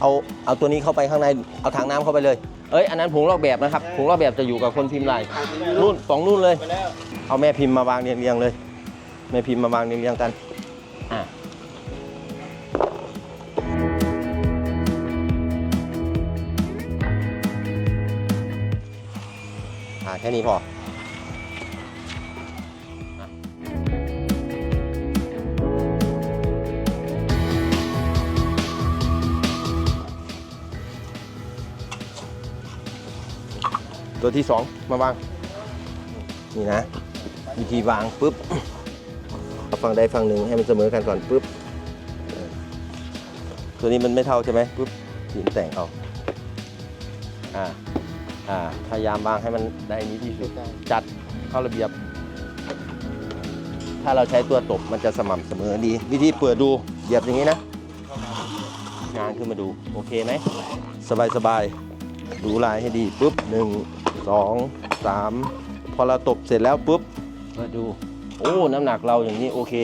เอาเอาตัวนี้เข้าไปข้างในเอาถังน้ำเข้าไปเลยเอ้ยอันนั้นผงลอกแบบนะครับผงลอกแบบจะอยู่กับคนพิมพ์ลายนู่นสองนู่นเลย เอาแม่พิมพ์มาวางเรียงๆเลย แม่พิมพ์มาวางเรียงๆกันอะอ่าแค่นี้พอ ตัวที่สองมาวาง นี่นะ วิธีวางปุ๊บเอาฝั่งใดฝั่งหนึ่งให้มันเสมอกันก่อนปุ๊บตัวนี้มันไม่เท่าใช่ไหมปุ๊บหินแต่งเอาอ่าอ่าพยายามวางให้มันได้นี้ที่สุดจัดเข้าระเบียบ ถ้าเราใช้ตัวตบมันจะสม่ำเสมอดี วิธีเปิดดูเหยียบอย่างนี้นะงานขึ้นมาดู โอเคไหมสบายสบายๆดูลายให้ดีปุ๊บหนึ่ง สองสามพอเราตบเสร็จแล้วปุ๊บมาดู โอ้ น้ำหนักเราอย่างนี้โอเค